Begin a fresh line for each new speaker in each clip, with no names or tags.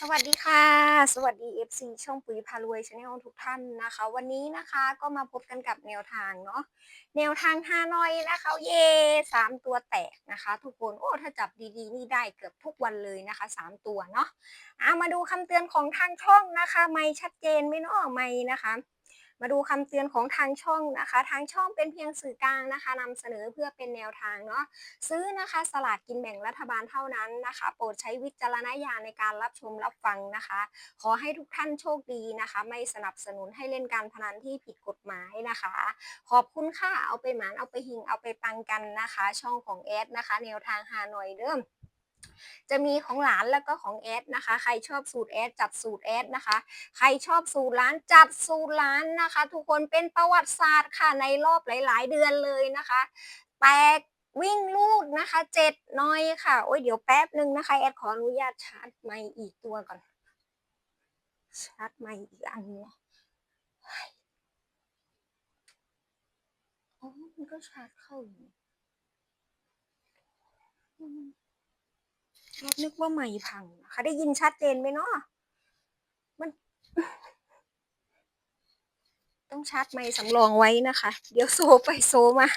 สวัสดีค่ะ สวัสดี FC ช่องปุ๋ยพารวยชาแนลทุกท่านนะคะ วันนี้นะคะก็มาพบกันกับแนวทางเนาะแนวทางฮานอยนะคะเย่สามตัวแตกนะคะ ทุกคนโอ้ถ้าจับดีๆ นี่ได้เกือบทุกวันเลยนะคะสามตัวเนาะเอามาดูคำเตือนของทางช่องนะคะ ไม่ชัดเจนไม่เนาะไม่นะคะ มาดูคำเตือนของทางช่องนะคะ ทางช่องเป็นเพียงสื่อกลางนะคะนำเสนอเพื่อเป็นแนวทางเนาะซื้อนะคะสลากกินแบ่งรัฐบาลเท่านั้นนะคะ โปรดใช้วิจารณญาณในการรับชมรับฟังนะคะ ขอให้ทุกท่านโชคดีนะคะ ไม่สนับสนุนให้เล่นการพนันที่ผิดกฎหมายนะคะ ขอบคุณค่ะเอาไปหมานเอาไปหิงเอาไปปังกันนะคะ ช่องของแอดนะคะ แนวทางหานอยเดิม จะมีของหลานแล้วก็ของแอดนะคะ ใครชอบสูตรแอดจัดสูตรแอดนะคะ ใครชอบสูตรร้านจัดสูตรร้านนะคะ ทุกคนเป็นประวัติศาสตร์ค่ะในรอบหลาย ๆ เดือนเลยนะคะ แตกวิ่งลูดนะคะเจ็ดน้อยค่ะ โอ้ยเดี๋ยวแป๊บหนึ่งนะคะ แอดขออนุญาตชาร์จไมค์อีกตัวก่อน ชาร์จไมค์อีกอันเนาะเฮ้ยอ๋อมันก็ชาร์จเข้าอยู่ อืมเรานึกว่าไมค์พังนะคะได้ยินชัดเจนไหมเนาะมัน ต้องชาร์จไมค์สำรองไว้นะคะ เดี๋ยวโซไปโซมา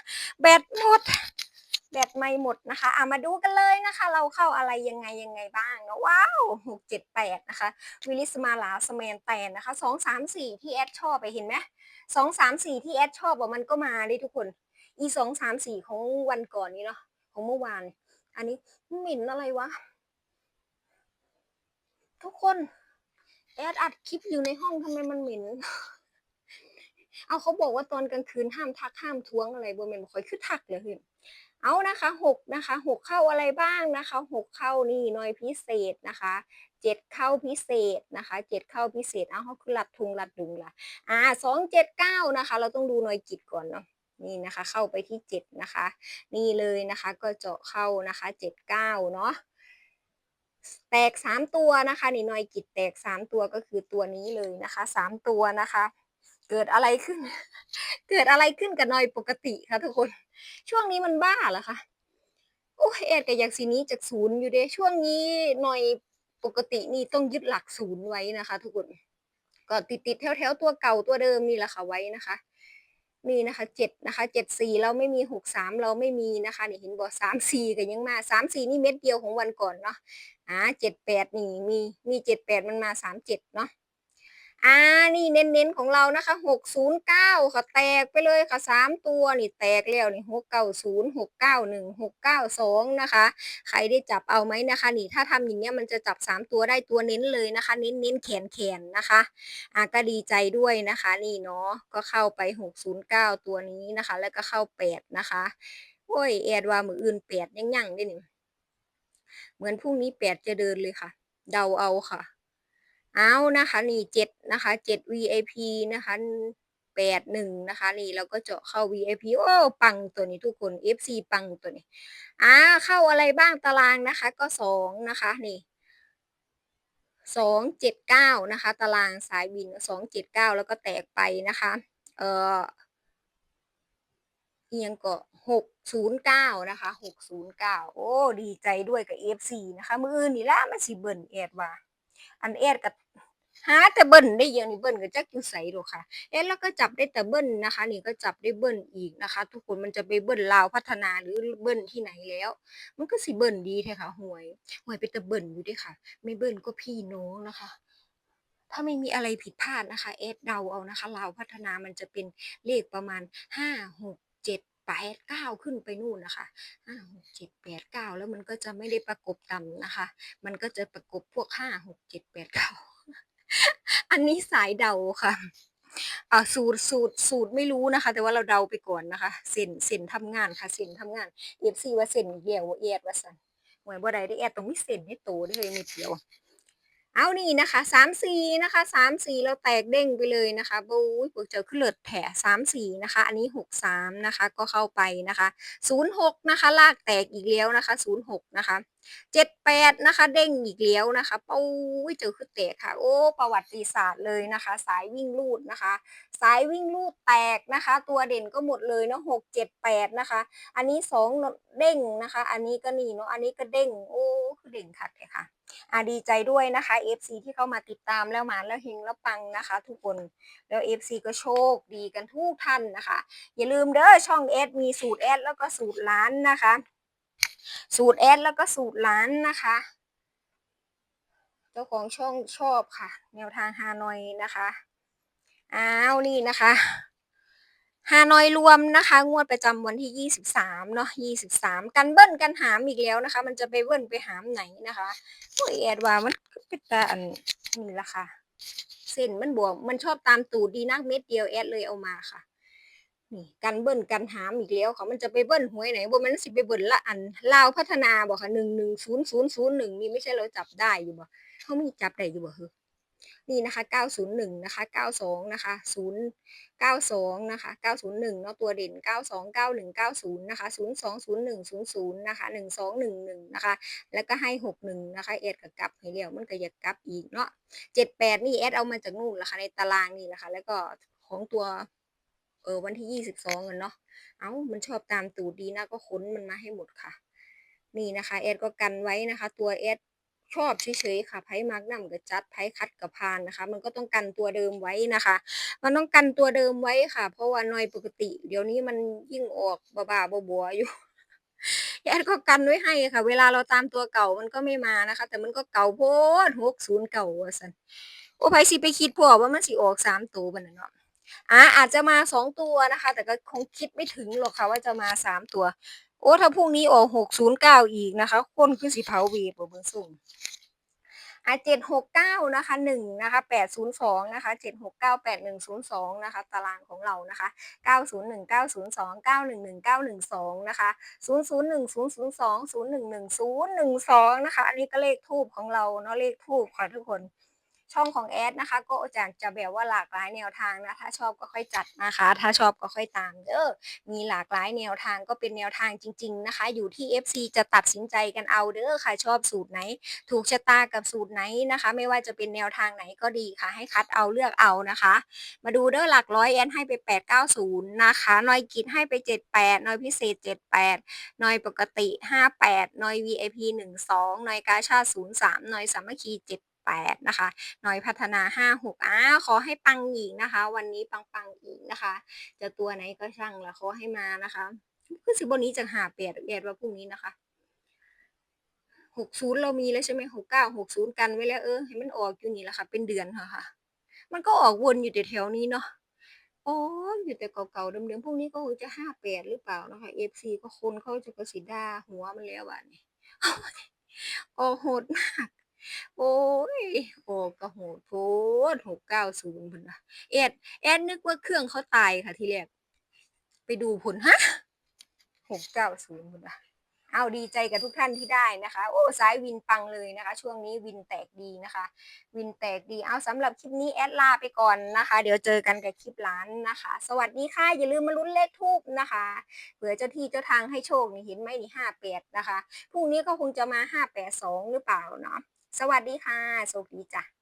แบตหมด แบตไม่หมดนะคะเอามาดูกันเลยนะคะ เราเข้าอะไรยังไงยังไงบ้างเนาะว้าวหกเจ็ดแปดนะคะ วิลิสมาลาสแมนแตนนะคะสองสามสี่ที่แอดชอบไปเห็นไหมสองสามสี่ที่แอดชอบอะมันก็มาได้ทุกคน อีสองสามสี่ของวันก่อนนี้เนาะของเมื่อวาน อันนี้หมิ่นอะไรวะ ทุกคนแอดอัดคลิปอยู่ในห้องทำไมมันเหม็นเอาเขาบอกว่าตอนกลางคืนห้ามทักห้ามท้วงอะไรบนเมนบ่ค่อยคือทักเลยคือเอานะคะหกนะคะหกเข้าอะไรบ้างนะคะหกเข้านี่หน่อยพิเศษนะคะเจ็ดเข้าพิเศษนะคะเจ็ดเข้าพิเศษเอาเขาคือหลัดทุงหลัดดุงละอ่าสองเจ็ดเก้านะคะ เราต้องดูหน่อยจิตก่อนเนาะ นี่นะคะเข้าไปที่เจ็ดนะคะ นี่เลยนะคะก็เจาะเข้านะคะเจ็ดเก้าเนาะแตกสามตัวนะคะนี่หน่อยจิตแตกสามตัวก็คือตัวนี้เลยนะคะสามตัวนะคะ เกิดอะไรขึ้น เกิดอะไรขึ้นกับนอยปกติคะทุกคน ช่วงนี้มันบ้าเหรอคะโอ้เอ็ดกับอยากสีนี้จากศูนย์อยู่เด้ช่วงนี้หน่อยปกตินี่ต้องยึดหลักศูนย์ไว้นะคะ ทุกคนก็ติดติดแถวแถวๆตัวเก่าตัวเดิมนี่แหละค่ะไว้นะคะ นี่นะคะเจ็ดนะคะเจ็ดสี่เราไม่มีหกสามเราไม่มีนะคะนี่เห็นบอกสามสี่ก็ยังมาสามสี่นี่เม็ดเดียวของวันก่อนเนาะอ่าเจ็ดแปดนี่มีมีเจ็ดแปดมันมาสามเจ็ดเนาะ อ่านี่เน้นๆของเรานะคะหกศูนย์เก้าค่ะแตกไปเลยค่ะสามตัวนี่แตกแล้วนี่หกเก้าศูนย์หกเก้าหนึ่งหกเก้าสองนะคะ ใครได้จับเอาไหมนะคะ นี่ถ้าทำอย่างเงี้ยมันจะจับสามตัวได้ตัวเน้นเลยนะคะ เน้นเน้นแขนแขนนะคะอ่าก็ดีใจด้วยนะคะ นี่เนาะก็เข้าไปหกศูนย์เก้าตัวนี้นะคะ แล้วก็เข้าแปดนะคะโอ้ยแอดว่ามืออื่นแปดยังยังได้นี่เหมือนพรุ่งนี้แปดจะเดินเลยค่ะ เดาเอาค่ะ เอานะคะนี่เจ็ดนะคะเจ็ด VIP นะคะแปดหนึ่งนะคะนี่เราก็เจาะเข้า VIP โอ้ปังตัวนี้ทุกคน FC ปังตัวนี้อ่าเข้าอะไรบ้างตารางนะคะ ก็สองนะคะนี่สองเจ็ดเก้านะคะ ตารางสายบินสองเจ็ดเก้าแล้วก็แตกไปนะคะ เอ่อเอียงก็หกศูนย์เก้านะคะหกศูนย์เก้าโอ้ ดีใจด้วยกับ FC นะคะ มืออื่นนี่ละมันสิเบิ่นแอดว่า อันแอดกับหาแต่เบิ้ลได้เยอะนี่เบิ้ลก็จักอยู่ใสหรอกค่ะเอ๊ะแล้วก็จับได้แต่เบิ้ลนะคะ นี่ก็จับได้เบิ้ลอีกนะคะ ทุกคนมันจะไปเบิ้ลลาวพัฒนาหรือเบิ้ลที่ไหนแล้ว มันก็สิเบิ้ลดีแท้ค่ะหวยหวยเป็นแต่เบิ้ลอยู่ด้วยค่ะ ไม่เบิ้ลก็พี่น้องนะคะ ถ้าไม่มีอะไรผิดพลาดนะคะเอสเดาเอานะคะลาวพัฒนามันจะเป็นเลขประมาณห้าหกเจ็ด แปดเก้าขึ้นไปนู่นนะคะห้าหกเจ็ดแปดเก้าแล้วมันก็จะไม่ได้ประกบต่ำนะคะ มันก็จะประกบพวกห้าหกเจ็ดแปดเก้าอันนี้สายเดาค่ะอ่าสูตรสูตรสูตรไม่รู้นะคะ แต่ว่าเราเดาไปก่อนนะคะเส้นเส้นทำงานค่ะเส้นทำงานเอฟซีว่าเส้นเดียวเอียดว่าสันหวยบ่ได้ได้แอดตรงนี้เส้นให้โตได้เลยไม่เดียว เอานี่นะคะสามสี่นะคะสามสี่เราแตกเด้งไปเลยนะคะบู๊ยพวกเจอขึ้นเลิศแถสามสี่นะคะ อันนี้หกสามนะคะก็เข้าไปนะคะศูนย์หกนะคะลากแตกอีกแล้วนะคะศูนย์หกนะคะเจ็ดแปดนะคะ เด้งอีกแล้วนะคะปู้ยเจอขึ้นแตกค่ะ โอ้ ประวัติศาสตร์เลยนะคะ สายวิ่งลูดนะคะ สายวิ่งลูดแตกนะคะ ตัวเด่นก็หมดเลยเนาะหกเจ็ดแปดนะคะ อันนี้สองเด้งนะคะ อันนี้ก็นี่เนาะอันนี้ก็เด้งโอ้คือเด่งคักเลยค่ะ อาดีใจด้วยนะคะ FC ที่เข้ามาติดตามแล้วหมาแล้วเฮงแล้วปังนะคะ ทุกคนแล้ว FC ก็โชคดีกันทุกท่านนะคะ อย่าลืมเด้อช่องแอดมีสูตรแอดแล้วก็สูตรล้านนะคะ สูตรแอดแล้วก็สูตรล้านนะคะเจ้าของช่องชอบค่ะ แนวทางฮานอยนะคะอ้าวนี่นะคะ ฮานอยรวมนะคะ งวดประจำวันที่ 23 เนาะ23 กันเบิ้ลกันหามอีกแล้วนะคะ มันจะไปเบิ้ลไปหามไหนนะคะโอ้ยแอดว่ามันเป็นตาอันนี่ละค่ะ เส้นมันบวกมันชอบตามตูดดีนักเม็ดเดียวแอดเลยเอามาค่ะ นี่กันเบิ้ลกันหามอีกแล้วค่ะมันจะไปเบิ้ลหวยไหนบ่มันสิไปเบิ้ลละอันลาวพัฒนาบ่ค่ะหนึ่งหนึ่งศูนย์ศูนย์ศูนย์หนึ่งนี่ไม่ใช่เราจับได้อยู่บ่เขามีจับได้อยู่บ่เฮ นี่นะคะเก้าศูนย์หนึ่งนะคะเก้าสองนะคะศูนย์เก้าสองนะคะเก้าศูนย์หนึ่งเนาะ ตัวเด่นเก้าสองเก้าหนึ่งเก้าศูนย์นะคะศูนย์สองศูนย์หนึ่งศูนย์ศูนย์นะคะหนึ่งสองหนึ่งหนึ่งนะคะ แล้วก็ให้หกหนึ่งนะคะ เอ็ดกับกลับให้เรียวมันก็อยากกลับอีกเนาะเจ็ดแปดนี่เอ็ดเอามาจากนู่นละคะ ในตารางนี่แหละคะ แล้วก็ของตัวเออวันที่ยี่สิบสองเนาะ เอ้า มันชอบตามตูดดีนะ ก็ค้นมันมาให้หมดค่ะ นี่นะคะแอดก็กันไว้นะคะ ตัวแอด ชอบเฉยๆค่ะไพ่มาร์กนำกับจัดไพ่คัดกับพานนะคะ มันก็ต้องกันตัวเดิมไว้นะคะ มันต้องกันตัวเดิมไว้ค่ะ เพราะว่าน้อยปกติ เดี๋ยวนี้มันยิ่งออกบ้าๆบัวๆอยู่แอดก็กันไว้ให้ค่ะ เวลาเราตามตัวเก่ามันก็ไม่มานะคะ แต่มันก็เก่าโพดหกศูนย์เก่าว่าสันโอ้ไพ่สิไปคิดพวกว่ามันสิออกสามตัวบันเนาะอะอาจจะมาสองตัวนะคะ แต่ก็คงคิดไม่ถึงหรอกค่ะว่าจะมาสามตัว อ้ถ้าพรุ่งนี้ออกหกศูนย์เก้าอีกนะคะ คนคือสิเผาวีบเบิ่งสุ่มอะเจ็ดหกเก้านะคะหนึ่งนะคะแปดศูนย์สองนะคะเจ็ดหกเก้าแปดหนึ่งศูนย์สองนะคะตารางของเรานะคะเก้าศูนย์หนึ่งเก้าศูนย์สองเก้าหนึ่งหนึ่งเก้าหนึ่งสองนะคะศูนย์ศูนย์หนึ่งศูนย์ศูนย์สองศูนย์หนึ่งหนึ่งศูนย์หนึ่งสองนะคะ อันนี้ก็เลขทูบของเราเนาะเลขทูบค่ะทุกคน ช่องของแอดนะคะ ก็จะจะแบบว่าหลากหลายแนวทางนะถ้าชอบก็ค่อยจัดนะคะ ถ้าชอบก็ค่อยตามเด้อมีหลากหลายแนวทางก็เป็นแนวทางจริง ๆนะคะ อยู่ที่ FC จะตัดสินใจกันเอาเด้อค่ะชอบสูตรไหน ถูกชะตากับสูตรไหนนะคะ ไม่ว่าจะเป็นแนวทางไหนก็ดีค่ะ ให้คัดเอาเลือกเอานะคะ มาดูเด้อหลักร้อยแอนให้ไป 890 นะคะนอยกิจให้ไป 78นอยพิเศษ 78นอยปกติ 58นอย VIP 12นอยกาชาติ03นอยสามัคคี 8 นะคะหน่อยพัฒนาห้าหกอ่าขอให้ปังอีกนะคะ วันนี้ปังปังอีกนะคะ จะตัวไหนก็ช่างละขอให้มานะคะคือสิบนนี้จะหาเปียดเปียดว่าพรุ่งนี้นะคะหกศูนย์เรามีแล้วใช่ไหมหกเก้าหกศูนย์กันไว้แล้วเออให้มันออกอยู่นี่แหละค่ะ เป็นเดือนค่ะค่ะ มันก็ออกวนอยู่แต่แถวนี้เนาะอ๋ออยู่แต่เก่าๆเดิมๆพวกนี้ก็คงจะห้าแปดหรือเปล่านะคะเอฟซีก็คนเขาจะกระสิด้าหัวมันแล้วอะนี่โอ้โหดมาก โอ้ย โอ้กระโหดโพดหกเก้าศูนย์พุ่นนะเอ็ดแอดนึกว่าเครื่องเขาตายค่ะที่แรก ไปดูผลฮะหกเก้าศูนย์พุ่นนะเอาดีใจกับทุกท่านที่ได้นะคะ โอ้สายวินปังเลยนะคะ ช่วงนี้วินแตกดีนะคะ วินแตกดีเอาสำหรับคลิปนี้แอดลาไปก่อนนะคะ เดี๋ยวเจอกันกับคลิปร้านนะคะ สวัสดีค่ะอย่าลืมมาลุ้นเลขทูบนะคะเผื่อเจ้าที่เจ้าทางให้โชคนี่เห็นไหมนี่ห้าแปดนะคะพรุ่งนี้ก็คงจะมาห้าแปดสองหรือเปล่าเนาะ สวัสดีค่ะโชคดีจ้ะ